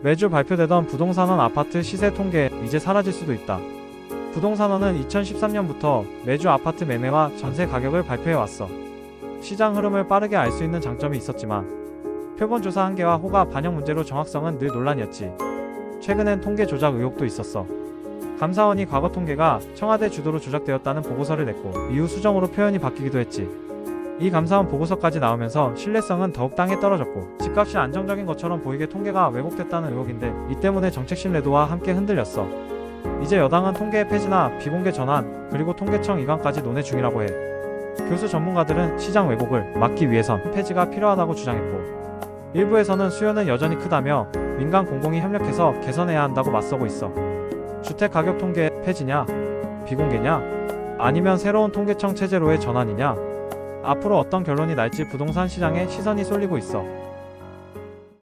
매주 발표되던 부동산원 아파트 시세 통계 이제 사라질 수도 있다. 부동산원은 2013년부터 매주 아파트 매매와 전세 가격을 발표해 왔어. 시장 흐름을 빠르게 알 수 있는 장점이 있었지만 표본 조사 한계와 호가 반영 문제로 정확성은 늘 논란이었지. 최근엔 통계 조작 의혹도 있었어. 감사원이 과거 통계가 청와대 주도로 조작되었다는 보고서를 냈고 이후 수정으로 표현이 바뀌기도 했지. 이 감사원 보고서까지 나오면서 신뢰성은 더욱 땅에 떨어졌고 집값이 안정적인 것처럼 보이게 통계가 왜곡됐다는 의혹인데 이 때문에 정책 신뢰도와 함께 흔들렸어. 이제 여당은 통계 폐지나 비공개 전환 그리고 통계청 이관까지 논의 중이라고 해. 교수 전문가들은 시장 왜곡을 막기 위해선 폐지가 필요하다고 주장했고 일부에서는 수요는 여전히 크다며 민간 공공이 협력해서 개선해야 한다고 맞서고 있어. 주택 가격 통계 폐지냐? 비공개냐? 아니면 새로운 통계청 체제로의 전환이냐? 앞으로 어떤 결론이 날지 부동산 시장에 시선이 쏠리고 있어.